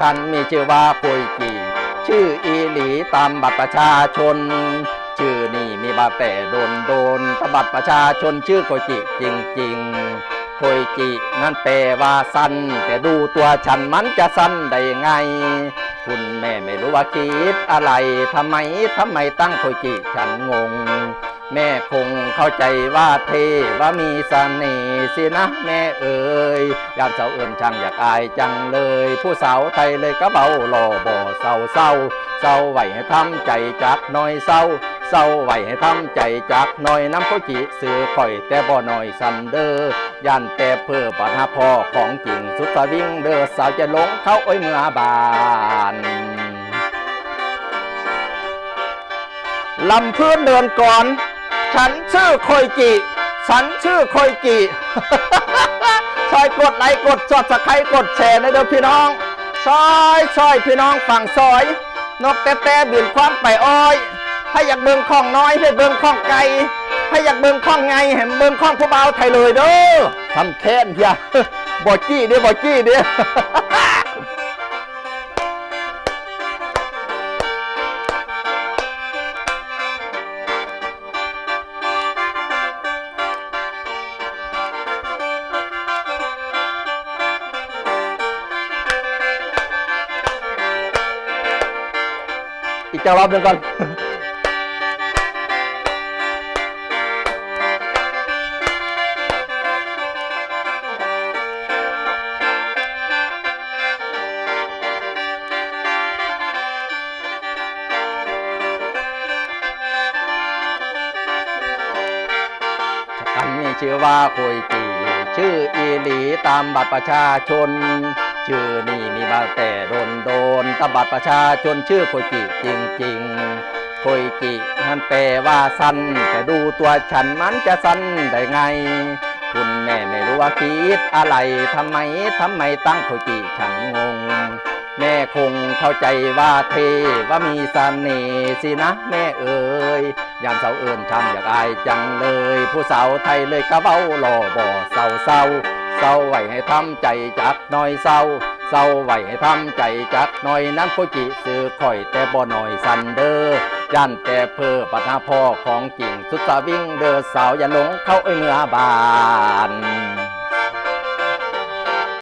ฉันมีชื่อว่าปุยจีชื่ออีหลีตามบัตรประชาชน ชื่อนี่มีมาแต่โดนโดนตบัตรประชาชนชื่อโกจิจริงๆโกจินั่นแปลว่าสั้น แต่ดูตัวฉันมันจะสั้นได้ไง คุณแม่ไม่รู้ว่าคิดอะไรทำไมทำไมตั้งโคจิฉันงง แม่คงเข้าใจว่าเทว่ามีเสน่ห์สินะแม่เอ๋ยยามเสาเอินช่างอยากอายจังเลย ผู้สาวไทยเลยก็เบาหล่อบ่เศร้าเศร้าเศร้าไหวให้ทำใจจักน่อยเศร้าเศร้าไหวให้ทำใจจักน่อยน้ำโคจิสื่อข่อยแต่บ่หน่อยสันเดอร์ยันแต่เพื่อปัญหาพ่อของจริงสุดสวิงเดอสาวจะหลงเข้าอ้ยเมื่อบานลำเพื้นเดินก่อน ฉันชื่อโคยจิฉันชื่อโคยจิซอยกดไลค์กดจอดสไครต์กดแชร์นะเด้อพี่น้องซอยซอยพี่น้องฝั่งซอย นกแต่แต่บินความไปอ้อย ให้อยากเบิ่งข้องน้อยให้เบิ่งข้องไก่ให้อยากเบิ่งข้องไงให้เบิ่งข้องผู้เบาไทยเลยเด้อทำแค้นเพียบอจี้เด้อบอจี้เด้อ อีกจักรอบหนึ่งก่อน ฉันมีชื่อว่าคุยจีชื่ออีหลีตามบัตรประชาชน ชื่อนี่มีมาแต่โด นโดนๆแตบัตรประชาชนชื่อคุยจีจริงๆคุยจีนั่นแปลว่าสั้นแต่ดูตัวฉันมันจะสั้นได้ไง คุณแม่ไม่รู้ว่าคิดอะไรทำไมทำไมตั้งคุยจีฉันงง แม่คงเข้าใจว่าเทว่ามีเสน่ห์สินะแม่เอ๋ยยามเสาเอิญช่ำอยากอายจังเลย ผู้สาวไทยเลยกระเบ้าหล่อบ่เศร้าเศร้าเศร้าไหวให้ทำใจจักน่อยเศร้า เศร้าไหวให้ทำใจจักหน่อยนั้นโคจิซื้อข่อยแต่บ่หน่อยสันเดอร์ยันแต่เพอปัญหาพ่อของจริงสุดสาวิ่งเดอสาวอย่าหลงเข้าไอเมื่อบาน